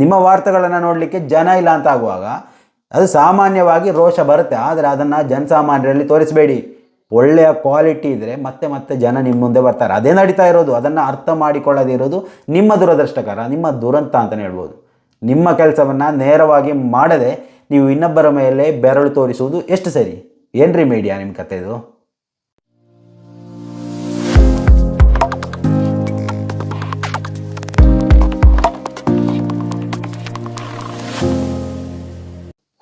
ನಿಮ್ಮ ವಾರ್ತೆಗಳನ್ನು ನೋಡಲಿಕ್ಕೆ ಜನ ಇಲ್ಲ ಅಂತ ಆಗುವಾಗ ಅದು ಸಾಮಾನ್ಯವಾಗಿ ರೋಷ ಬರುತ್ತೆ, ಆದರೆ ಅದನ್ನು ಜನಸಾಮಾನ್ಯರಲ್ಲಿ ತೋರಿಸಬೇಡಿ. ಒಳ್ಳೆಯ ಕ್ವಾಲಿಟಿ ಇದ್ದರೆ ಮತ್ತೆ ಮತ್ತೆ ಜನ ನಿಮ್ಮ ಮುಂದೆ ಬರ್ತಾರೆ. ಅದೇ ನಡೀತಾ ಇರೋದು, ಅದನ್ನು ಅರ್ಥ ಮಾಡಿಕೊಳ್ಳದೇ ಇರೋದು ನಿಮ್ಮ ದುರದೃಷ್ಟಕರ, ನಿಮ್ಮ ದುರಂತ ಅಂತಲೇ ಹೇಳ್ಬೋದು. ನಿಮ್ಮ ಕೆಲಸವನ್ನು ನೇರವಾಗಿ ಮಾಡದೆ ನೀವು ಇನ್ನೊಬ್ಬರ ಮೇಲೆ ಬೆರಳು ತೋರಿಸುವುದು ಎಷ್ಟು ಸರಿ? ಏನ್ರಿ ಮೀಡಿಯಾ ನಿಮ್ಮ ಕಥೆದು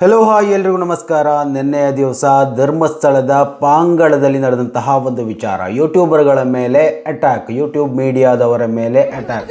ಹೆಲೋ ಹಾಯ್ ಎಲ್ರಿಗೂ ನಮಸ್ಕಾರ. ನಿನ್ನೆಯ ದಿವಸ ಧರ್ಮಸ್ಥಳದ ಪಾಂಗಳದಲ್ಲಿ ನಡೆದಂತಹ ಒಂದು ವಿಚಾರ. ಯೂಟ್ಯೂಬರ್ಗಳ ಮೇಲೆ ಅಟ್ಯಾಕ್ ಯೂಟ್ಯೂಬ್ ಮೀಡಿಯಾದವರ ಮೇಲೆ ಅಟ್ಯಾಕ್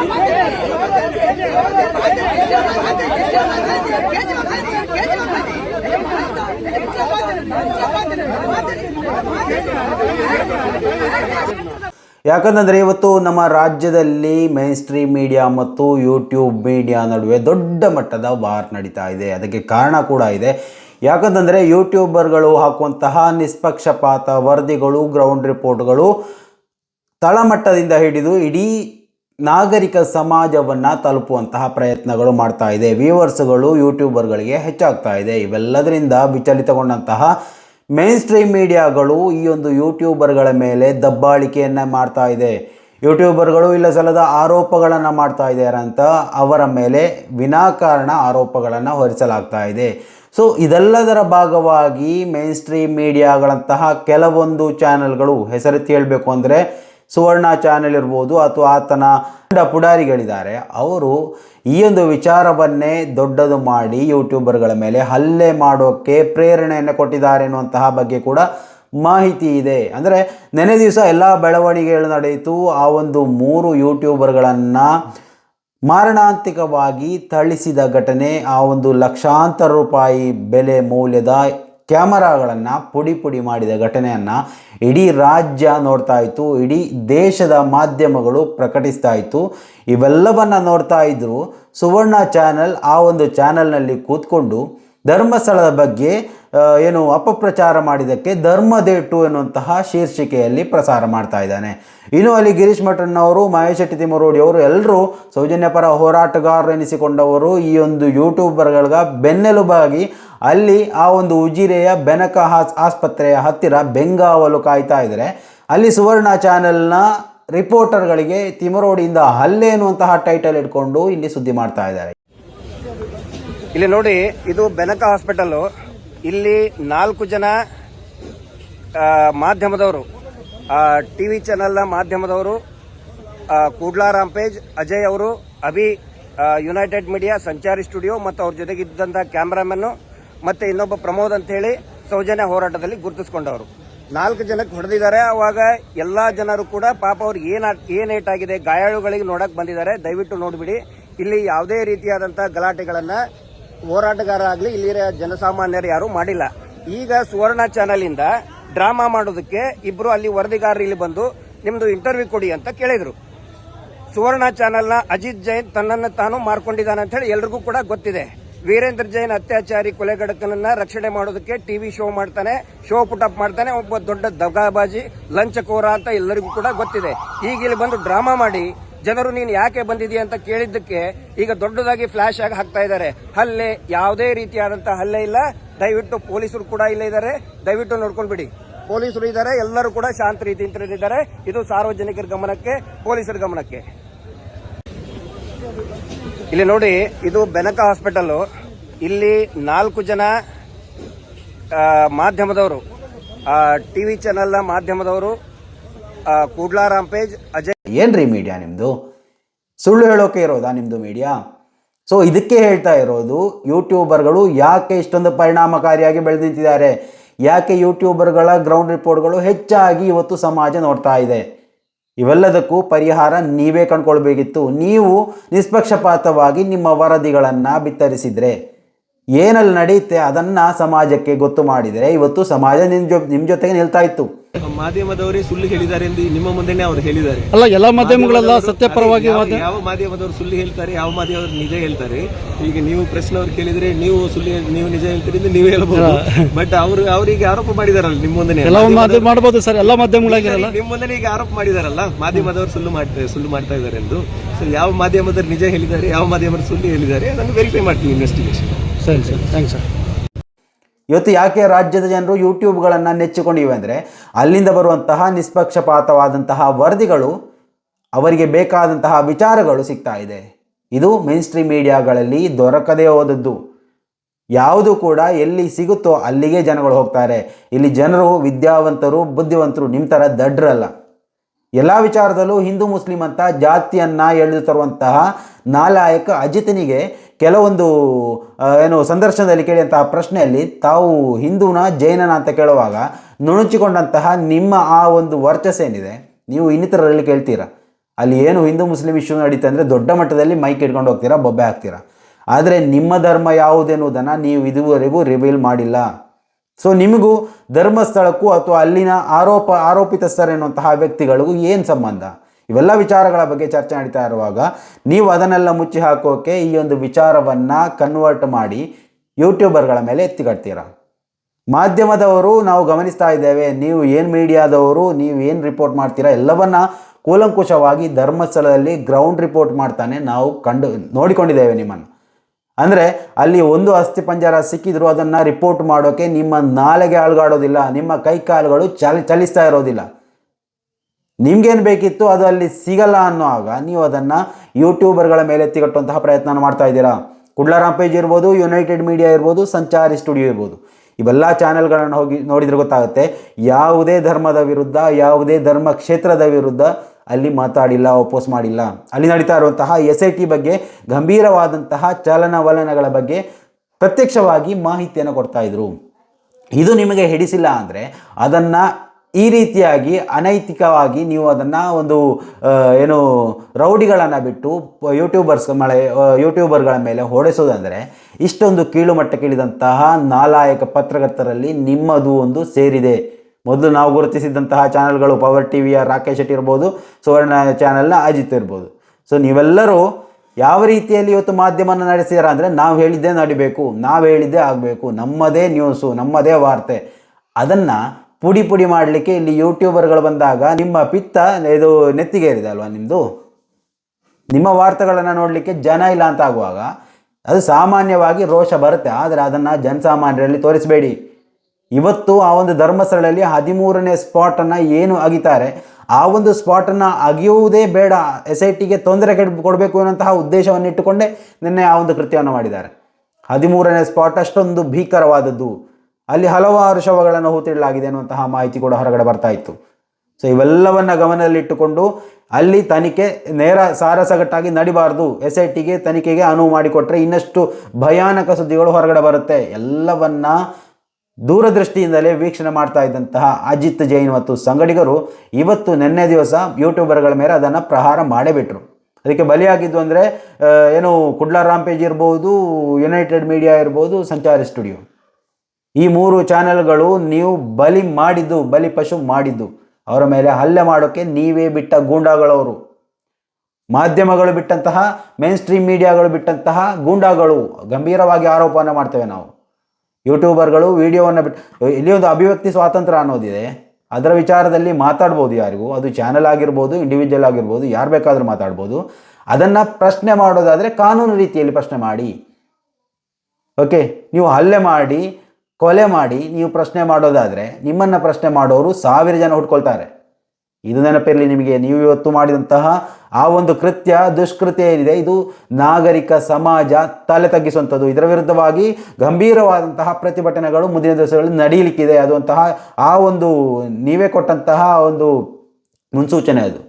ಯಾಕಂತಂದರೆ ಇವತ್ತು ನಮ್ಮ ರಾಜ್ಯದಲ್ಲಿ ಮೈನ್ ಸ್ಟ್ರೀಮ್ ಮೀಡಿಯಾ ಮತ್ತು ಯೂಟ್ಯೂಬ್ ಮೀಡಿಯಾ ನಡುವೆ ದೊಡ್ಡ ಮಟ್ಟದ ವಾರ್ ನಡೀತಾ ಇದೆ. ಅದಕ್ಕೆ ಕಾರಣ ಕೂಡ ಇದೆ. ಯಾಕಂತಂದರೆ ಯೂಟ್ಯೂಬರ್ಗಳು ಹಾಕುವಂತಹ ನಿಷ್ಪಕ್ಷಪಾತ ವರದಿಗಳು ಗ್ರೌಂಡ್ ರಿಪೋರ್ಟ್ಗಳು ತಳಮಟ್ಟದಿಂದ ಹಿಡಿದು ಇಡೀ ನಾಗರಿಕ ಸಮಾಜವನ್ನು ತಲುಪುವಂತಹ ಪ್ರಯತ್ನಗಳು ಮಾಡ್ತಾ ಇದೆ. ವ್ಯೂವರ್ಸ್ಗಳು, ಯೂಟ್ಯೂಬರ್ಗಳಿಗೆ ಹೆಚ್ಚಾಗ್ತಾ ಇದೆ. ಇವೆಲ್ಲದರಿಂದ ವಿಚಲಿತಗೊಂಡಂತಹ ಮೇನ್ ಸ್ಟ್ರೀಮ್ ಮೀಡಿಯಾಗಳು ಈ ಒಂದು ಯೂಟ್ಯೂಬರ್ಗಳ ಮೇಲೆ ದಬ್ಬಾಳಿಕೆಯನ್ನು ಮಾಡ್ತಾ ಇದೆ. ಯೂಟ್ಯೂಬರ್ಗಳು ಇಲ್ಲ ಸಲದ ಆರೋಪಗಳನ್ನು ಮಾಡ್ತಾ ಇದ್ದಾರೆ ಅಂತ ಅವರ ಮೇಲೆ ವಿನಾಕಾರಣ ಆರೋಪಗಳನ್ನು ಹೊರಿಸಲಾಗ್ತಾ ಇದೆ. ಸೊ, ಇದೆಲ್ಲದರ ಭಾಗವಾಗಿ ಮೇನ್ ಸ್ಟ್ರೀಮ್ ಮೀಡಿಯಾಗಳಂತಹ ಕೆಲವೊಂದು ಚಾನೆಲ್ಗಳು ಹೆಸರು ಹೇಳಬೇಕು ಅಂದರೆ ಸುವರ್ಣ ಚಾನೆಲ್ ಇರ್ಬೋದು ಅಥವಾ ಆತನ ಪುಡಾರಿಗಳಿದ್ದಾರೆ, ಅವರು ಈ ಒಂದು ವಿಚಾರವನ್ನೇ ದೊಡ್ಡದು ಮಾಡಿ ಯೂಟ್ಯೂಬರ್ಗಳ ಮೇಲೆ ಹಲ್ಲೆ ಮಾಡೋಕ್ಕೆ ಪ್ರೇರಣೆಯನ್ನು ಕೊಟ್ಟಿದ್ದಾರೆ ಎನ್ನುವಂತಹ ಬಗ್ಗೆ ಕೂಡ ಮಾಹಿತಿ ಇದೆ. ಅಂದರೆ ನೆನೆ ದಿವಸ ಎಲ್ಲ ಬೆಳವಣಿಗೆಗಳು ನಡೆಯಿತು. ಆ ಒಂದು ಮೂರು ಯೂಟ್ಯೂಬರ್ಗಳನ್ನು ಮಾರಣಾಂತಿಕವಾಗಿ ಥಳಿಸಿದ ಘಟನೆ, ಆ ಒಂದು ಲಕ್ಷಾಂತರ ರೂಪಾಯಿ ಬೆಲೆ ಮೌಲ್ಯದ ಕ್ಯಾಮರಾಗಳನ್ನು ಪುಡಿ ಪುಡಿ ಮಾಡಿದ ಘಟನೆಯನ್ನು ಇಡೀ ರಾಜ್ಯ ನೋಡ್ತಾ ಇತ್ತು, ಇಡೀ ದೇಶದ ಮಾಧ್ಯಮಗಳು ಪ್ರಕಟಿಸ್ತಾ ಇತ್ತು. ಇವೆಲ್ಲವನ್ನು ನೋಡ್ತಾ ಇದ್ದರು ಸುವರ್ಣ ಚಾನೆಲ್ ಆ ಒಂದು ಚಾನೆಲ್ನಲ್ಲಿ ಕೂತ್ಕೊಂಡು ಧರ್ಮಸ್ಥಳದ ಬಗ್ಗೆ ಏನು ಅಪಪ್ರಚಾರ ಮಾಡಿದ್ದಕ್ಕೆ ಧರ್ಮದೇಟು ಎನ್ನುವಂತಹ ಶೀರ್ಷಿಕೆಯಲ್ಲಿ ಪ್ರಸಾರ ಮಾಡ್ತಾ ಇದ್ದಾನೆ. ಇನ್ನು ಅಲ್ಲಿ ಗಿರೀಶ್ ಮಠಣ್ಣವರು ಮಹೇಶ್ ಶೆಟ್ಟಿ ತಿಮ್ಮರೋಡಿ ಅವರು ಎಲ್ಲರೂ ಸೌಜನ್ಯಪರ ಹೋರಾಟಗಾರರು ಎನಿಸಿಕೊಂಡವರು. ಈ ಒಂದು ಯೂಟ್ಯೂಬರ್ಗಳ ಬೆನ್ನೆಲುಬಾಗಿ ಅಲ್ಲಿ ಆ ಒಂದು ಉಜಿರೆಯ ಬೆನಕ ಹಾಸ್, ಆಸ್ಪತ್ರೆಯ ಹತ್ತಿರ ಬೆಂಗಾವಲು ಕಾಯ್ತಾ ಇದ್ದಾರೆ. ಅಲ್ಲಿ ಸುವರ್ಣ ಚಾನೆಲ್ನ ರಿಪೋರ್ಟರ್ಗಳಿಗೆ ತಿಮರೋಡಿಯಿಂದ ಹಲ್ಲೆ ಎನ್ನುವಂತಹ ಟೈಟಲ್ ಇಟ್ಕೊಂಡು ಇಲ್ಲಿ ಸುದ್ದಿ ಮಾಡ್ತಾ ಇದ್ದಾರೆ. ಇಲ್ಲಿ ನೋಡಿ, ಇದು ಬೆನಕ ಹಾಸ್ಪಿಟಲ್ ಇಲ್ಲಿ ನಾಲ್ಕು ಜನ ಮಾಧ್ಯಮದವರು ಮಾಧ್ಯಮದವರು ಟಿವಿ ಚಾನೆಲ್ನ ಮಾಧ್ಯಮದವರು ಕೂಡ್ಲಾ ರಾಂಪೇಜ್, ಅಜಯ್ ಅವರು, ಅಭಿ ಯುನೈಟೆಡ್ ಮೀಡಿಯಾ ಸಂಚಾರಿ ಸ್ಟುಡಿಯೋ ಮತ್ತು ಅವ್ರ ಜೊತೆಗಿದ್ದಂಥ ಕ್ಯಾಮ್ರಾಮನ್ನು ಮತ್ತೆ ಇನ್ನೊಬ್ಬ ಪ್ರಮೋದ್ ಅಂತ ಹೇಳಿ ಸೌಜನ್ಯ ಹೋರಾಟದಲ್ಲಿ ಗುರುತಿಸಿಕೊಂಡವರು. ನಾಲ್ಕು ಜನಕ್ಕೆ ಹೊಡೆದಿದ್ದಾರೆ. ಅವಾಗ ಎಲ್ಲಾ ಜನರು ಕೂಡ ಪಾಪ ಅವ್ರಿಗೆ ಏನ್ ಏನ್ ಆಗಿದೆ ಗಾಯಾಳುಗಳಿಗೆ ನೋಡಕ್ಕೆ ಬಂದಿದ್ದಾರೆ. ದಯವಿಟ್ಟು ನೋಡಿಬಿಡಿ. ಇಲ್ಲಿ ಯಾವುದೇ ರೀತಿಯಾದಂಥ ಗಲಾಟೆಗಳನ್ನ ಹೋರಾಟಗಾರ ಆಗ್ಲಿ ಇಲ್ಲಿಯ ಜನಸಾಮಾನ್ಯರು ಯಾರು ಮಾಡಿಲ್ಲ. ಈಗ ಸುವರ್ಣ ಚಾನೆಲ್ ಇಂದ ಡ್ರಾಮಾ ಮಾಡೋದಕ್ಕೆ ಇಬ್ರು ಅಲ್ಲಿ ವರದಿಗಾರರು ಇಲ್ಲಿ ಬಂದು ನಿಮ್ದು ಇಂಟರ್ವ್ಯೂ ಕೊಡಿ ಅಂತ ಕೇಳಿದ್ರು. ಸುವರ್ಣ ಚಾನೆಲ್ನ ಅಜಿತ್ ಜೈನ್ ತನ್ನನ್ನು ತಾನು ಮಾರ್ಕೊಂಡಿದ್ದಾನೆ ಅಂತ ಹೇಳಿ ಎಲ್ರಿಗೂ ಕೂಡ ಗೊತ್ತಿದೆ. ವೀರೇಂದ್ರ ಜೈನ್ ಅತ್ಯಾಚಾರಿ ಕೊಲೆಗಡಕನನ್ನ ರಕ್ಷಣೆ ಮಾಡೋದಕ್ಕೆ ಟಿವಿ ಶೋ ಮಾಡ್ತಾನೆ, ಶೋ ಪುಟ್ ಮಾಡ್ತಾನೆ, ಒಬ್ಬ ದೊಡ್ಡ ದಗಾಬಾಜಿ, ಲಂಚಕೋರ ಅಂತ ಎಲ್ಲರಿಗೂ ಕೂಡ ಗೊತ್ತಿದೆ. ಈಗ ಇಲ್ಲಿ ಬಂದು ಡ್ರಾಮಾ ಮಾಡಿ ಜನರು ನೀನು ಯಾಕೆ ಬಂದಿದೀಯ ಅಂತ ಕೇಳಿದ್ದಕ್ಕೆ ಈಗ ದೊಡ್ಡದಾಗಿ ಫ್ಲಾಶ್ ಆಗಿ ಹಾಕ್ತಾ ಇದ್ದಾರೆ. ಹಲ್ಲೆ ಯಾವುದೇ ರೀತಿಯಾದಂತಹ ಹಲ್ಲೆ ಇಲ್ಲ. ದಯವಿಟ್ಟು ಪೊಲೀಸರು ಕೂಡ ಇಲ್ಲೇ ಇದ್ದಾರೆ. ದಯವಿಟ್ಟು ನೋಡ್ಕೊಂಡು ಬಿಡಿ. ಪೊಲೀಸರು ಇದ್ದಾರೆ. ಎಲ್ಲರೂ ಕೂಡ ಶಾಂತ ರೀತಿಯಿಂದ ಇದ್ದಾರೆ ಇದು ಸಾರ್ವಜನಿಕರ ಗಮನಕ್ಕೆ, ಪೊಲೀಸರ ಗಮನಕ್ಕೆ. ಇಲ್ಲಿ ನೋಡಿ, ಇದು ಬೆನಕ ಹಾಸ್ಪಿಟಲ್ ಇಲ್ಲಿ ನಾಲ್ಕು ಜನ ಮಾಧ್ಯಮದವರು ಟಿವಿ ಚಾನೆಲ್ನ ಮಾಧ್ಯಮದವರು ಕೂಡ್ಲಾ ರಾಂಪೇಜ್ ಅಜಯ್ ಏನ್ರಿ ಮೀಡಿಯಾ ನಿಮ್ಮದು ಸುಳ್ಳು ಹೇಳೋಕೆ ಇರೋದಾ ನಿಮ್ಮದು ಮೀಡಿಯಾ ಸೊ ಇದಕ್ಕೆ ಹೇಳ್ತಾ ಇರೋದು ಯೂಟ್ಯೂಬರ್ಗಳು ಯಾಕೆ ಇಷ್ಟೊಂದು ಪರಿಣಾಮಕಾರಿಯಾಗಿ ಬೆಳೆದು ನಿಂತಿದ್ದಾರೆ ಯಾಕೆ ಯೂಟ್ಯೂಬರ್ಗಳ ಗ್ರೌಂಡ್ ರಿಪೋರ್ಟ್ಗಳು ಹೆಚ್ಚಾಗಿ ಇವತ್ತು ಸಮಾಜ ನೋಡ್ತಾ ಇದೆ? ಇವೆಲ್ಲದಕ್ಕೂ ಪರಿಹಾರ ನೀವೇ ಕಂಡುಕೊಳ್ಬೇಕಿತ್ತು. ನೀವು ನಿಷ್ಪಕ್ಷಪಾತವಾಗಿ ನಿಮ್ಮ ವರದಿಗಳನ್ನು ಬಿತ್ತರಿಸಿದರೆ, ಏನಲ್ಲಿ ನಡೆಯುತ್ತೆ ಅದನ್ನು ಸಮಾಜಕ್ಕೆ ಗೊತ್ತು ಮಾಡಿದರೆ, ಇವತ್ತು ಸಮಾಜ ನಿಮ್ಮ ಜೊ ನಿಮ್ಮ ಜೊತೆಗೆ ನಿಲ್ತಾ ಇತ್ತು. ಮಾಧ್ಯಮದವರೇ ಸುಳ್ಳು ಹೇಳಿದ್ದಾರೆ ಎಂದು ನಿಮ್ಮ ಮುಂದೆನೇ ಅವರು ಹೇಳಿದ್ದಾರೆ. ಅಲ್ಲ ಎಲ್ಲ ಮಾಧ್ಯಮಗಳೆಲ್ಲ ಸತ್ಯಪರವಾಗಿ ಯಾವ- ಮಾಧ್ಯಮದವರು ಸುಳ್ಳು ಹೇಳ್ತಾರೆ ಯಾವ ಮಾಧ್ಯಮದವರು ನಿಜ ಹೇಳ್ತಾರೆ ಈಗ ನೀವು ಪ್ರಶ್ನವ್ರು ಕೇಳಿದ್ರೆ ನೀವು ಸುಳ್ಳು ನೀವು ನಿಜ ಹೇಳ್ತೀರಿ ನೀವು ಹೇಳ್ಬೋದು. ಬಟ್ ಅವರು ಅವರಿಗೆ ಆರೋಪ ಮಾಡಿದಾರಲ್ಲ ನಿಮ್ಮ ಮುಂದೆ ಎಲ್ಲ ಮಾಧ್ಯಮ ಮಾಡಬಹುದು ಸರ್ ಎಲ್ಲ ಮಾಧ್ಯಮಗಳಾಗಿರಲ್ಲ. ನಿಮ್ಮ ಮುಂದೆ ಈಗ ಆರೋಪ ಮಾಡಿದಾರಲ್ಲ ಮಾಧ್ಯಮದವರು ಸುಳ್ಳು ಮಾಡ್ತಾರೆ ಸುಳ್ಳು ಮಾಡ್ತಾ ಇದ್ದಾರೆ ಎಂದು. ಸೊ ಯಾವ ಮಾಧ್ಯಮದವರು ನಿಜ ಹೇಳಿದ್ದಾರೆ ಯಾವ ಮಾಧ್ಯಮದವರು ಸುಳ್ಳು ಹೇಳಿದ್ದಾರೆ ಅದನ್ನು ವೆರಿಫೈ ಮಾಡ್ತೀವಿ ಇನ್ವೆಸ್ಟಿಗೇಷನ್ ಸರಿ ಸರ್ ಥ್ಯಾಂಕ್ಸ್ ಸರ್. ಇವತ್ತು ಯಾಕೆ ರಾಜ್ಯದ ಜನರು ಯೂಟ್ಯೂಬ್ಗಳನ್ನು ನೆಚ್ಚಿಕೊಂಡಿವೆ ಅಂದರೆ ಅಲ್ಲಿಂದ ಬರುವಂತಹ ನಿಷ್ಪಕ್ಷಪಾತವಾದಂತಹ ವರದಿಗಳು, ಅವರಿಗೆ ಬೇಕಾದಂತಹ ವಿಚಾರಗಳು ಸಿಗ್ತಾ ಇದೆ. ಇದು ಮೇನ್ ಸ್ಟ್ರೀಮ್ ಮೀಡಿಯಾಗಳಲ್ಲಿ ದೊರಕದೇ ಹೋದದ್ದು. ಯಾವುದು ಕೂಡ ಎಲ್ಲಿ ಸಿಗುತ್ತೋ ಅಲ್ಲಿಗೆ ಜನಗಳು ಹೋಗ್ತಾರೆ. ಇಲ್ಲಿ ಜನರು, ವಿದ್ಯಾವಂತರು, ಬುದ್ಧಿವಂತರು ನಿಮ್ಮ ಥರ ದಡ್ರಲ್ಲ. ಎಲ್ಲ ವಿಚಾರದಲ್ಲೂ ಹಿಂದೂ, ಮುಸ್ಲಿಂ ಅಂತ ಜಾತಿಯನ್ನು ಎಳೆದು ತರುವಂತಹ ನಾಲಾಯಕ ಅಜಿತನಿಗೆ ಕೆಲವೊಂದು ಏನು ಸಂದರ್ಶನದಲ್ಲಿ ಕೇಳಿದಂತಹ ಪ್ರಶ್ನೆಯಲ್ಲಿ ತಾವು ಹಿಂದೂನ ಜೈನನ ಅಂತ ಕೇಳುವಾಗ ನುಣುಚಿಕೊಂಡಂತಹ ನಿಮ್ಮ ಆ ಒಂದು ವರ್ಚಸ್ಸೇನಿದೆ ನೀವು ಇನ್ನಿತರರಲ್ಲಿ ಕೇಳ್ತೀರಾ? ಅಲ್ಲಿ ಏನು ಹಿಂದೂ ಮುಸ್ಲಿಂ ಇಶ್ಯೂ ನಡೀತೆ ಅಂದರೆ ದೊಡ್ಡ ಮಟ್ಟದಲ್ಲಿ ಮೈಕ್ ಇಟ್ಕೊಂಡು ಹೋಗ್ತೀರಾ, ಬೊಬ್ಬೆ ಹಾಕ್ತೀರಾ? ಆದರೆ ನಿಮ್ಮ ಧರ್ಮ ಯಾವುದೆನ್ನುವುದನ್ನು ನೀವು ಇದುವರೆಗೂ ರಿವೀಲ್ ಮಾಡಿಲ್ಲ. ಸೊ ನಿಮಗೂ ಧರ್ಮಸ್ಥಳಕ್ಕೂ ಅಥವಾ ಅಲ್ಲಿನ ಆರೋಪ, ಆರೋಪಿತಸ್ಥರೆನ್ನುವಂತಹ ವ್ಯಕ್ತಿಗಳಿಗೂ ಏನು ಸಂಬಂಧ? ಇವೆಲ್ಲ ವಿಚಾರಗಳ ಬಗ್ಗೆ ಚರ್ಚೆ ನಡೀತಾ ಇರುವಾಗ ನೀವು ಅದನ್ನೆಲ್ಲ ಮುಚ್ಚಿ ಹಾಕೋಕೆ ಈ ಒಂದು ವಿಚಾರವನ್ನು ಕನ್ವರ್ಟ್ ಮಾಡಿ ಯೂಟ್ಯೂಬರ್ಗಳ ಮೇಲೆ ಎತ್ತಿಕಟ್ತೀರಾ ಮಾಧ್ಯಮದವರು ನಾವು ಗಮನಿಸ್ತಾ ಇದ್ದೇವೆ, ನೀವು ಏನು ಮೀಡಿಯಾದವರು, ನೀವು ಏನು ರಿಪೋರ್ಟ್ ಮಾಡ್ತೀರಾ, ಎಲ್ಲವನ್ನ ಕೂಲಂಕುಷವಾಗಿ ಧರ್ಮಸ್ಥಳದಲ್ಲಿ ಗ್ರೌಂಡ್ ರಿಪೋರ್ಟ್ ಮಾಡ್ತಾನೆ ನಾವು ಕಂಡು, ನೋಡಿಕೊಂಡಿದ್ದೇವೆ ನಿಮ್ಮನ್ನು. ಅಂದರೆ ಅಲ್ಲಿ ಒಂದು ಅಸ್ಥಿ ಪಂಜರ ಸಿಕ್ಕಿದ್ರು ಅದನ್ನು ರಿಪೋರ್ಟ್ ಮಾಡೋಕ್ಕೆ ನಿಮ್ಮ ನಾಲೆಗೆ ಆಳ್ಗಾಡೋದಿಲ್ಲ, ನಿಮ್ಮ ಕೈ ಕಾಲುಗಳು ಚಲ, ಚಲಿಸ್ತಾ ಇರೋದಿಲ್ಲ. ನಿಮ್ಗೇನು ಬೇಕಿತ್ತು ಅದು ಅಲ್ಲಿ ಸಿಗಲ್ಲ ಅನ್ನೋವಾಗ ನೀವು ಅದನ್ನು ಯೂಟ್ಯೂಬರ್ಗಳ ಮೇಲೆ ಎತ್ತಿಕಟ್ಟುವಂತಹ ಪ್ರಯತ್ನ ಮಾಡ್ತಾ ಇದ್ದೀರಾ? ಕುಡ್ಲಾರಾಮ್ ಪೇಜ್ ಇರ್ಬೋದು ಯುನೈಟೆಡ್ ಮೀಡಿಯಾ ಇರ್ಬೋದು, ಸಂಚಾರಿ ಸ್ಟುಡಿಯೋ ಇರ್ಬೋದು. ಇವೆಲ್ಲ ಚಾನೆಲ್ಗಳನ್ನು ಹೋಗಿ ನೋಡಿದ್ರೆ ಗೊತ್ತಾಗುತ್ತೆ. ಯಾವುದೇ ಧರ್ಮದ ವಿರುದ್ಧ, ಯಾವುದೇ ಧರ್ಮ ಕ್ಷೇತ್ರದ ವಿರುದ್ಧ ಅಲ್ಲಿ ಮಾತಾಡಿಲ್ಲ ಒಪೋಸ್ ಮಾಡಿಲ್ಲ. ಅಲ್ಲಿ ನಡೀತಾ ಇರುವಂತಹ ಎಸ್ ಐ ಟಿ ಬಗ್ಗೆ, ಗಂಭೀರವಾದಂತಹ ಚಲನವಲನಗಳ ಬಗ್ಗೆ ಪ್ರತ್ಯಕ್ಷವಾಗಿ ಮಾಹಿತಿಯನ್ನು ಕೊಡ್ತಾ ಇದ್ರು. ಇದು ನಿಮಗೆ ಹಿಡಿಸಿಲ್ಲ ಅಂದರೆ ಅದನ್ನು ಈ ರೀತಿಯಾಗಿ ಅನೈತಿಕವಾಗಿ ನೀವು ಅದನ್ನು ಒಂದು ಏನು ರೌಡಿಗಳನ್ನು ಬಿಟ್ಟು ಯೂಟ್ಯೂಬರ್ಸ್ ಮಳೆ ಯೂಟ್ಯೂಬರ್ಗಳ ಮೇಲೆ ಹೊಡೆಸೋದಂದರೆ ಇಷ್ಟೊಂದು ಕೀಳು ಮಟ್ಟಕ್ಕಿಳಿದಂತಹ ನಾಲಾಯಕ ಪತ್ರಕರ್ತರಲ್ಲಿ ನಿಮ್ಮದು ಒಂದು ಸೇರಿದೆ. ಮೊದಲು ನಾವು ಗುರುತಿಸಿದಂತಹ ಚಾನಲ್ಗಳು ಪವರ್ ಟಿ ವಿಯ ರಾಕೇಶ್ ಶೆಟ್ಟಿ ಇರ್ಬೋದು, ಸುವರ್ಣ ಚಾನಲ್ನ ಅಜಿತ್ ಇರ್ಬೋದು. ಸೊ ನೀವೆಲ್ಲರೂ ಯಾವ ರೀತಿಯಲ್ಲಿ ಇವತ್ತು ಮಾಧ್ಯಮನ ನಡೆಸಿದಾರ ಅಂದರೆ ನಾವು ಹೇಳಿದ್ದೇ ನಡಿಬೇಕು, ನಾವು ಹೇಳಿದ್ದೇ ಆಗಬೇಕು, ನಮ್ಮದೇ ನ್ಯೂಸು ನಮ್ಮದೇ ವಾರ್ತೆ. ಅದನ್ನು ಪುಡಿ ಪುಡಿ ಮಾಡಲಿಕ್ಕೆ ಇಲ್ಲಿ ಯೂಟ್ಯೂಬರ್ಗಳು ಬಂದಾಗ ನಿಮ್ಮ ಪಿತ್ತ ಇದು ನೆತ್ತಿಗೆ ಏರಿದೆ ಅಲ್ವಾ ನಿಮ್ಮದು ನಿಮ್ಮ ವಾರ್ತೆಗಳನ್ನು ನೋಡಲಿಕ್ಕೆ ಜನ ಇಲ್ಲ ಅಂತ ಆಗುವಾಗ ಅದು ಸಾಮಾನ್ಯವಾಗಿ ರೋಷ ಬರುತ್ತೆ, ಆದರೆ ಅದನ್ನು ಜನಸಾಮಾನ್ಯರಲ್ಲಿ ತೋರಿಸಬೇಡಿ. ಇವತ್ತು ಆ ಒಂದು ಧರ್ಮಸ್ಥಳದಲ್ಲಿ ಹದಿಮೂರನೇ ಸ್ಪಾಟನ್ನು ಏನು ಅಗಿತಾರೆ, ಆ ಒಂದು ಸ್ಪಾಟನ್ನು ಅಗಿಯುವುದೇ ಬೇಡ ಎಸ್ ಐ ಟಿಗೆ ತೊಂದರೆ ಕೆಡ್, ಕೊಡಬೇಕು ಅನ್ನೋಂತಹ ಉದ್ದೇಶವನ್ನು ಇಟ್ಟುಕೊಂಡೇ ನಿನ್ನೆ ಆ ಒಂದು ಕೃತ್ಯವನ್ನು ಮಾಡಿದ್ದಾರೆ. ಹದಿಮೂರನೇ ಸ್ಪಾಟ್ ಅಷ್ಟೊಂದು ಭೀಕರವಾದದ್ದು. ಅಲ್ಲಿ ಹಲವಾರು ಶವಗಳನ್ನು ಹೂತಿಡಲಾಗಿದೆ ಅನ್ನುವಂತಹ ಮಾಹಿತಿ ಕೂಡ ಹೊರಗಡೆ ಬರ್ತಾ ಇತ್ತು. ಸೊ ಇವೆಲ್ಲವನ್ನು ಗಮನದಲ್ಲಿಟ್ಟುಕೊಂಡು ಅಲ್ಲಿ ತನಿಖೆ, ನೇರ ಸಾರಸಗಟ್ಟಾಗಿ ನಡಿಬಾರ್ದು. ಎಸ್ ಐ ಟಿಗೆ ತನಿಖೆಗೆ ಅನುವು ಮಾಡಿಕೊಟ್ರೆ ಇನ್ನಷ್ಟು ಭಯಾನಕ ಸುದ್ದಿಗಳು ಹೊರಗಡೆ ಬರುತ್ತೆ. ಎಲ್ಲವನ್ನ ದೂರದೃಷ್ಟಿಯಿಂದಲೇ ವೀಕ್ಷಣೆ ಮಾಡ್ತಾ ಇದ್ದಂತಹ ಅಜಿತ್ ಜೈನ್ ಮತ್ತು ಸಂಗಡಿಗರು ಇವತ್ತು ನಿನ್ನೆ ದಿವಸ ಯೂಟ್ಯೂಬರ್ಗಳ ಮೇಲೆ ಅದನ್ನು ಪ್ರಹಾರ ಮಾಡೇ ಬಿಟ್ರು ಅದಕ್ಕೆ ಬಲಿಯಾಗಿದ್ದು ಅಂದರೆ ಏನು ಕುಡ್ಲಾ ಪೇಜ್ ಇರ್ಬೋದು ಯುನೈಟೆಡ್ ಮೀಡಿಯಾ ಇರ್ಬೋದು ಸಂಚಾರಿ ಸ್ಟುಡಿಯೋ ಈ ಮೂರು ಚಾನೆಲ್ಗಳು ನೀವು ಬಲಿ ಮಾಡಿದ್ದು, ಬಲಿ ಪಶು ಮಾಡಿದ್ದು. ಅವರ ಮೇಲೆ ಹಲ್ಲೆ ಮಾಡೋಕ್ಕೆ ನೀವೇ ಬಿಟ್ಟ ಗೂಂಡಾಗಳವರು. ಮಾಧ್ಯಮಗಳು ಬಿಟ್ಟಂತಹ ಮೇನ್ ಸ್ಟ್ರೀಮ್ ಮೀಡಿಯಾಗಳು ಬಿಟ್ಟಂತಹ ಗೂಂಡಾಗಳು ಗಂಭೀರವಾಗಿ ಆರೋಪವನ್ನು ಮಾಡ್ತೇವೆ ನಾವು. ಯೂಟ್ಯೂಬರ್ಗಳು ವಿಡಿಯೋವನ್ನು ಬಿಟ್ಟು ಇಲ್ಲಿ ಒಂದು ಅಭಿವ್ಯಕ್ತಿ ಸ್ವಾತಂತ್ರ್ಯ ಅನ್ನೋದಿದೆ. ಅದರ ವಿಚಾರದಲ್ಲಿ ಮಾತಾಡ್ಬೋದು ಯಾರಿಗೂ. ಅದು ಚಾನಲ್ ಆಗಿರ್ಬೋದು ಇಂಡಿವಿಜುವಲ್ ಆಗಿರ್ಬೋದು, ಯಾರು ಬೇಕಾದರೂ ಮಾತಾಡ್ಬೋದು. ಅದನ್ನು ಪ್ರಶ್ನೆ ಮಾಡೋದಾದರೆ ಕಾನೂನು ರೀತಿಯಲ್ಲಿ ಪ್ರಶ್ನೆ ಮಾಡಿ. ಓಕೆ, ನೀವು ಹಲ್ಲೆ ಮಾಡಿ ಕೊಲೆ ಮಾಡಿ ನೀವು ಪ್ರಶ್ನೆ ಮಾಡೋದಾದರೆ, ನಿಮ್ಮನ್ನು ಪ್ರಶ್ನೆ ಮಾಡೋರು ಸಾವಿರ ಜನ ಹುಡ್ಕೊಳ್ತಾರೆ ಇದು ನೆನಪಿರಲಿ ನಿಮಗೆ, ನೀವು ಇವತ್ತು ಮಾಡಿದಂತಹ ಆ ಒಂದು ಕೃತ್ಯ, ದುಷ್ಕೃತ್ಯ ಏನಿದೆ, ಇದು ನಾಗರಿಕ ಸಮಾಜ ತಲೆ ತಗ್ಗಿಸುವಂಥದ್ದು. ಇದರ ವಿರುದ್ಧವಾಗಿ ಗಂಭೀರವಾದಂತಹ ಪ್ರತಿಭಟನೆಗಳು ಮುಂದಿನ ದಿವಸಗಳಲ್ಲಿ ನಡೀಲಿಕ್ಕಿದೆ. ಅದು ಅಂತಹ ಆ ಒಂದು ನೀವೇ ಕೊಟ್ಟಂತಹ ಒಂದು ಮುನ್ಸೂಚನೆ ಅದು.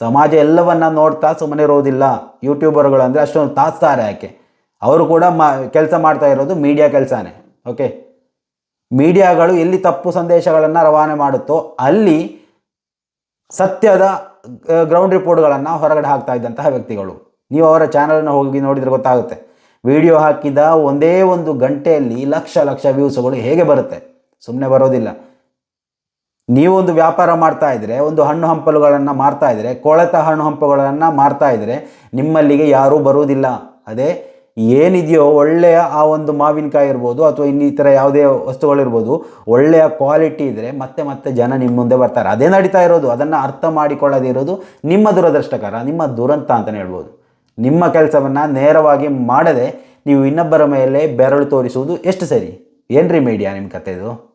ಸಮಾಜ ಎಲ್ಲವನ್ನ ನೋಡ್ತಾ ಸುಮ್ಮನೆ ಇರೋದಿಲ್ಲ. ಯೂಟ್ಯೂಬರ್ಗಳು ಅಂದರೆ ಅಷ್ಟೊಂದು ತಾಸ್ತಾರೆ ಯಾಕೆ? ಅವರು ಕೂಡ ಮಾ, ಕೆಲಸ ಮಾಡ್ತಾ ಇರೋದು ಮೀಡಿಯಾ ಕೆಲಸನೇ. ಓಕೆ ಮೀಡಿಯಾಗಳು ಎಲ್ಲಿ ತಪ್ಪು ಸಂದೇಶಗಳನ್ನು ರವಾನೆ ಮಾಡುತ್ತೋ ಅಲ್ಲಿ ಸತ್ಯದ ಗ್ರೌಂಡ್ ರಿಪೋರ್ಟ್ಗಳನ್ನು ಹೊರಗಡೆ ಹಾಕ್ತಾ ಇದ್ದಂತಹ ವ್ಯಕ್ತಿಗಳು. ನೀವು ಅವರ ಚಾನಲನ್ನು ಹೋಗಿ ನೋಡಿದರೆ ಗೊತ್ತಾಗುತ್ತೆ. ವಿಡಿಯೋ ಹಾಕಿದ ಒಂದೇ ಒಂದು ಗಂಟೆಯಲ್ಲಿ ಲಕ್ಷ ಲಕ್ಷ ವ್ಯೂಸ್ಗಳು ಹೇಗೆ ಬರುತ್ತೆ? ಸುಮ್ಮನೆ ಬರೋದಿಲ್ಲ. ನೀವೊಂದು ವ್ಯಾಪಾರ ಮಾಡ್ತಾ ಇದ್ರೆ, ಒಂದು ಹಣ್ಣು ಹಂಪಲುಗಳನ್ನು ಮಾರ್ತಾ ಇದ್ರೆ, ಕೊಳೆತ ಹಣ್ಣು ಹಂಪಲುಗಳನ್ನು ಮಾರ್ತಾ ಇದ್ರೆ ನಿಮ್ಮಲ್ಲಿಗೆ ಯಾರೂ ಬರುವುದಿಲ್ಲ. ಅದೇ ಏನಿದೆಯೋ ಒಳ್ಳೆಯ ಆ ಒಂದು ಮಾವಿನಕಾಯಿ ಇರ್ಬೋದು ಅಥವಾ ಇನ್ನಿತರ ಯಾವುದೇ ವಸ್ತುಗಳಿರ್ಬೋದು, ಒಳ್ಳೆಯ ಕ್ವಾಲಿಟಿ ಇದ್ದರೆ ಮತ್ತೆ ಮತ್ತೆ ಜನ ನಿಮ್ಮ ಮುಂದೆ ಬರ್ತಾರೆ. ಅದೇ ನಡೀತಾ ಇರೋದು. ಅದನ್ನು ಅರ್ಥ ಮಾಡಿಕೊಳ್ಳದೇ ಇರೋದು ನಿಮ್ಮ ದುರದೃಷ್ಟಕರ, ನಿಮ್ಮ ದುರಂತ ಅಂತಲೇ ಹೇಳ್ಬೋದು. ನಿಮ್ಮ ಕೆಲಸವನ್ನು ನೇರವಾಗಿ ಮಾಡದೆ ನೀವು ಇನ್ನೊಬ್ಬರ ಮೇಲೆ ಬೆರಳು ತೋರಿಸುವುದು ಎಷ್ಟು ಸರಿ? ಏನ್ರಿ ಮೀಡಿಯಾ ನಿಮ್ಮ ಕತೆ ಇದು?